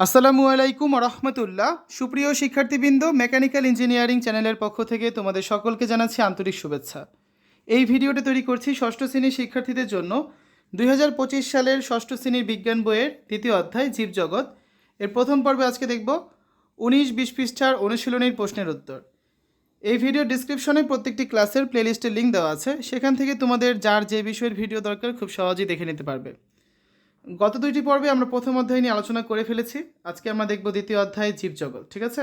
আসসালামু আলাইকুম রহমতুল্লাহ। সুপ্রিয় শিক্ষার্থীবৃন্দ, মেকানিক্যাল ইঞ্জিনিয়ারিং চ্যানেলের পক্ষ থেকে তোমাদের সকলকে জানাচ্ছি আন্তরিক শুভেচ্ছা। এই ভিডিওটা তৈরি করছি ষষ্ঠ শ্রেণির শিক্ষার্থীদের জন্য। দুই হাজার পঁচিশ সালের ষষ্ঠ শ্রেণির বিজ্ঞান বইয়ের দ্বিতীয় অধ্যায় জীবজগৎ এর প্রথম পর্বে আজকে দেখব উনিশ বিশ পৃষ্ঠার অনুশীলনীর প্রশ্নের উত্তর। এই ভিডিও ডিসক্রিপশনে প্রত্যেকটি ক্লাসের প্লেলিস্টের লিঙ্ক দেওয়া আছে। সেখান থেকে তোমাদের যার যে বিষয়ের ভিডিও দরকার খুব সহজেই দেখে নিতে পারবে। গত দুইটি পর্বে আমরা প্রথম অধ্যায় নিয়ে আলোচনা করে ফেলেছি। আজকে আমরা দেখব দ্বিতীয় অধ্যায় জীবজগৎ, ঠিক আছে?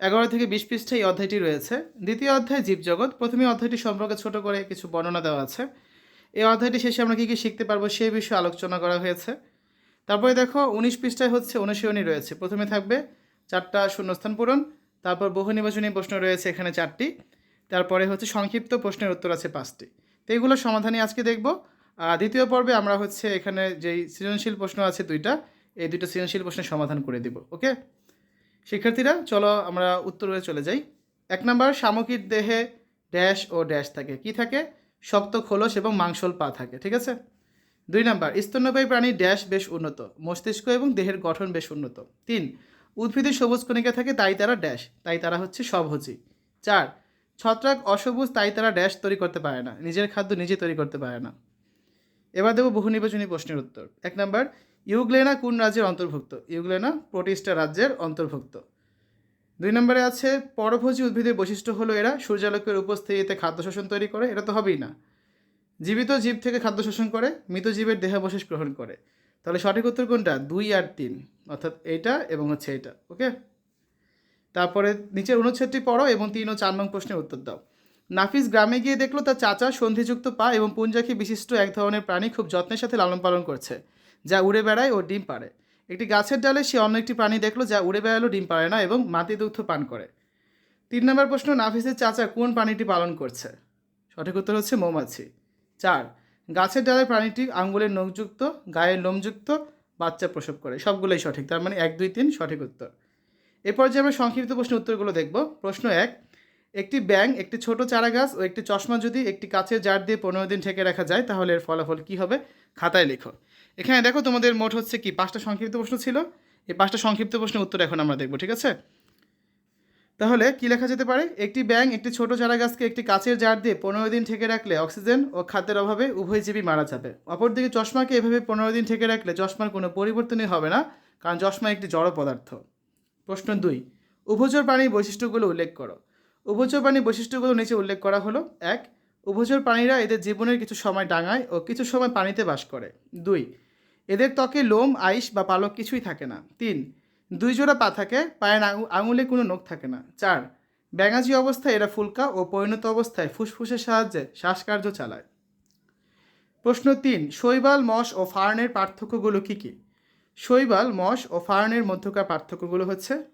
এগারো থেকে বিশ পৃষ্ঠা এই অধ্যায়টি রয়েছে। দ্বিতীয় অধ্যায় জীবজগৎ, প্রথমে অধ্যায়টি সম্পর্কে ছোট করে কিছু বর্ণনা দেওয়া আছে। এই অধ্যায়টি শেষে আমরা কী কী শিখতে পারব সে বিষয়ে আলোচনা করা হয়েছে। তারপরে দেখো, উনিশ পৃষ্ঠায় হচ্ছে অনুশীলনী রয়েছে। প্রথমে থাকবে চারটা শূন্যস্থান পূরণ, তারপর বহু নির্বাচনী প্রশ্ন রয়েছে এখানে চারটি, তারপরে হচ্ছে সংক্ষিপ্ত প্রশ্নের উত্তর আছে পাঁচটি। তো এগুলো সমাধানই আজকে দেখব। দ্বিতীয় পর্বে আমরা হচ্ছে এখানে যেই সৃজনশীল প্রশ্ন আছে দুইটা, এই দুইটা সৃজনশীল প্রশ্নের সমাধান করে দিব, ওকে? শিক্ষার্থীরা, চলো আমরা উত্তরে চলে যাই। এক নম্বর, সামগ্রিক দেহে ড্যাশ ও ড্যাশ থাকে। কি থাকে? শক্ত খোলস এবং মাংসল পা থাকে, ঠিক আছে? দুই নাম্বার, স্তন্যপায়ী প্রাণী ড্যাশ বেশ উন্নত, মস্তিষ্ক এবং দেহের গঠন বেশ উন্নত। তিন, উদ্ভিদের সবুজ কণিকা থাকে, তাই তারা ড্যাশ, তাই তারা হচ্ছে সবভোজী চার, ছত্রাক অসবুজ, তাই তারা ড্যাশ তৈরি করতে পারে না, নিজের খাদ্য নিজে তৈরি করতে পারে না। এবার দেবো বহু নির্বাচনী প্রশ্নের উত্তর। এক নম্বর ইউগ্লেনা কোন রাজ্যের অন্তর্ভুক্ত? ইউগ্লেনা প্রোটিস্টা রাজ্যের অন্তর্ভুক্ত। দুই নম্বরে আছে, পরভোজী উদ্ভিদের বৈশিষ্ট্য হলো এরা সূর্যালোকের উপস্থিতিতে খাদ্য শোষণ তৈরি করে, এটা তো হবেই না। জীবিত জীব থেকে খাদ্য শোষণ করে, মৃত জীবের দেহাবশেষ গ্রহণ করে। তাহলে সঠিক উত্তর কোনটা? দুই আর তিন। অর্থাৎ এইটা এবং হচ্ছে এইটা ওকে? তারপরে নিচের অনুচ্ছেদটি পড়ো এবং তিন ও চার নং প্রশ্নের উত্তর দাও। নাফিস গ্রামে গিয়ে দেখল তার চাচা সন্ধিযুক্ত পা এবং পুঞ্জাখী বিশিষ্ট এক ধরনের প্রাণী খুব যত্নের সাথে লালন পালন করছে, যা উড়ে বেড়ায় ও ডিম পাড়ে। একটি গাছের ডালে সে অন্য একটি প্রাণী দেখল যা উড়ে বেড়ালো ডিম পাড়ে না এবং মাটি দুগ্ধ পান করে। তিন নম্বর প্রশ্ন, নাফিসের চাচা কোন প্রাণীটি পালন করছে? সঠিক উত্তর হচ্ছে মৌমাছি। চার, গাছের ডালে প্রাণীটি আঙ্গুলের নখযুক্ত, গায়ের লোমযুক্ত, বাচ্চা প্রসব করে। সবগুলোই সঠিক, তার মানে এক, দুই, তিন সঠিক উত্তর। এরপর যে আমরা সংক্ষিপ্ত প্রশ্নের উত্তরগুলো দেখব, প্রশ্ন এক একটি ব্যাং একটি ছোট চারা গাছ ও একটি চশমা যদি একটি কাচের জার দিয়ে পনেরো দিন ঢেকে রাখা যায়, তাহলে এর ফলাফল কী হবে? খাতায় লেখো। এখানে দেখো তোমাদের মোট হচ্ছে কি? পাঁচটা সংক্ষিপ্ত প্রশ্ন ছিল। এই পাঁচটা সংক্ষিপ্ত প্রশ্নের উত্তর এখন আমরা দেখব, ঠিক আছে? তাহলে কি লেখা যেতে পারে? একটি ব্যাং একটি ছোট চারা গাছকে একটি কাচের জার দিয়ে পনেরো দিন ঠেকে রাখলে অক্সিজেন ও খাদ্যের অভাবে উভয়জীবী মারা যাবে। অপরদিকে চশমাকে এভাবে পনেরো দিন ঠেকে রাখলে চশমার কোনো পরিবর্তনই হবে না, কারণ চশমা একটি জড় পদার্থ। প্রশ্ন দুই, উভচর প্রাণীর বৈশিষ্ট্যগুলো উল্লেখ করো। উভচর প্রাণীর বৈশিষ্ট্যগুলো নিচে উল্লেখ করা হলো। এক, উভচর প্রাণীরা এদের জীবনের কিছু সময় ডাঙায় ও কিছু সময় পানিতে বাস করে। দুই, এদের ত্বকে লোম, আইস বা পালক কিছুই থাকে না। তিন, দুই জোড়া পা থাকে, পায়ের আঙু- আঙুলে কোনো নখ থাকে না। চার, ব্যাঙাজি অবস্থায় এরা ফুলকা ও পরিণত অবস্থায় ফুসফুসের সাহায্যে শ্বাসকার্য চালায়। প্রশ্ন তিন, শৈবাল, মশ ও ফার্নের পার্থক্যগুলো কী কী? শৈবাল, মশ ও ফার্নের মধ্যকার পার্থক্যগুলো হচ্ছে,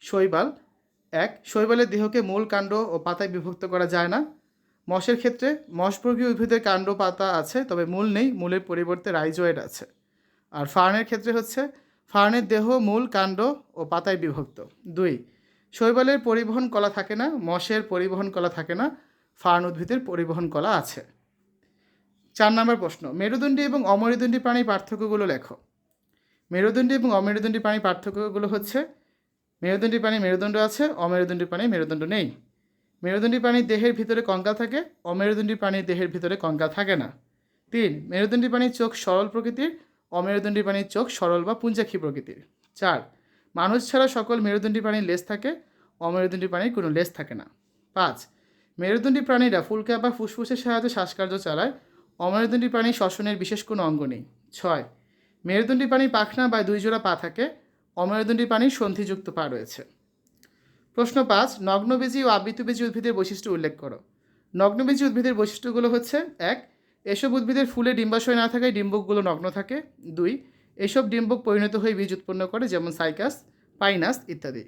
শৈবাল এক, শৈবালের দেহকে মূল কাণ্ড ও পাতায় বিভক্ত করা যায় না। মশের ক্ষেত্রে মশবর্গীয় উদ্ভিদের কাণ্ড পাতা আছে, তবে মূল নেই, মূলের পরিবর্তে রাইজোয়েড আছে। আর ফার্নের ক্ষেত্রে হচ্ছে, ফার্নের দেহ মূল কাণ্ড ও পাতায় বিভক্ত। দুই, শৈবালের পরিবহন কলা থাকে না, মশের পরিবহন কলা থাকে না, ফার্ন উদ্ভিদের পরিবহন কলা আছে। চার নম্বর প্রশ্ন, মেরুদণ্ডী এবং অমেরুদণ্ডী প্রাণীর পার্থক্যগুলো লেখো। মেরুদণ্ডী এবং অমেরুদণ্ডী প্রাণীর পার্থক্যগুলো হচ্ছে মেরুদণ্ডী প্রাণী মেরুদণ্ড আছে, অমেরুদণ্ডী প্রাণী মেরুদণ্ড নেই। মেরুদণ্ডী প্রাণীর দেহের ভিতরে কঙ্কাল থাকে, অমেরুদণ্ডী প্রাণীর দেহের ভিতরে কঙ্কাল থাকে না। তিন, মেরুদণ্ডী প্রাণীর চোখ সরল প্রকৃতির, অমেরুদণ্ডী প্রাণীর চোখ সরল বা পুঞ্জাক্ষী প্রকৃতির। চার, মানুষ ছাড়া সকল মেরুদণ্ডী প্রাণীর লেজ থাকে, অমেরুদণ্ডী প্রাণীর কোনো লেজ থাকে না। পাঁচ, মেরুদণ্ডী প্রাণীরা ফুলকা বা ফুসফুসের সাহায্যে শ্বাসকার্য চালায়, অমেরুদণ্ডী প্রাণীর শ্বসনের বিশেষ কোনো অঙ্গ নেই। ছয়, মেরুদণ্ডী প্রাণীর পাখনা বা দুই জোড়া পা থাকে অমেরুদণ্ডী প্রাণীর সন্ধিযুক্ত পা রয়েছে। প্রশ্ন পাঁচ, নগ্নবীজি ও আবৃতবীজি উদ্ভিদের বৈশিষ্ট্য উল্লেখ করো। নগ্নবীজী উদ্ভিদের বৈশিষ্ট্যগুলো হচ্ছে, এক, এসব উদ্ভিদের ফুলে ডিম্বাশয় না থাকায় ডিম্বকগুলো নগ্ন থাকে। দুই, এসব ডিম্বক পরিণত হয়ে বীজ উৎপন্ন করে, যেমন সাইকাস, পাইনাস ইত্যাদি।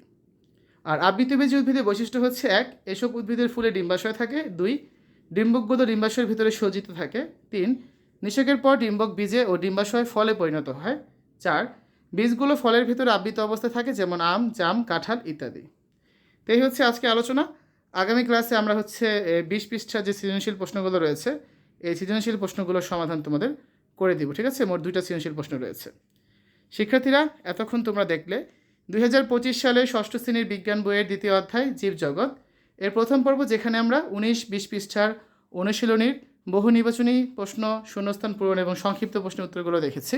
আর আবৃতবীজি উদ্ভিদের বৈশিষ্ট্য হচ্ছে, এক, এসব উদ্ভিদের ফুলে ডিম্বাশয় থাকে। দুই, ডিম্বকগুলো ডিম্বাশয়ের ভিতরে সজ্জিত থাকে। তিন, নিষেকের পর ডিম্বক বীজে ও ডিম্বাশয় ফলে পরিণত হয়। চার বীজগুলো ফলের ভিতরে আবৃত অবস্থায় থাকে, যেমন আম, জাম, কাঁঠাল ইত্যাদি। তো এই হচ্ছে আজকে আলোচনা। আগামী ক্লাসে আমরা হচ্ছে বিশ পৃষ্ঠার যে সৃজনশীল প্রশ্নগুলো রয়েছে, এই সৃজনশীল প্রশ্নগুলোর সমাধান তোমাদের করে দিব, ঠিক আছে? মোট দুইটা সৃজনশীল প্রশ্ন রয়েছে। শিক্ষার্থীরা, এতক্ষণ তোমরা দেখলে, দুই হাজার পঁচিশ সালে ষষ্ঠ শ্রেণির বিজ্ঞান বইয়ের দ্বিতীয় অধ্যায় জীবজগৎ এর প্রথম পর্ব যেখানে আমরা উনিশ, বিশ পৃষ্ঠার অনুশীলনীর বহু নির্বাচনী প্রশ্ন, শূন্যস্থান পূরণ এবং সংক্ষিপ্ত প্রশ্নের উত্তরগুলো দেখেছি।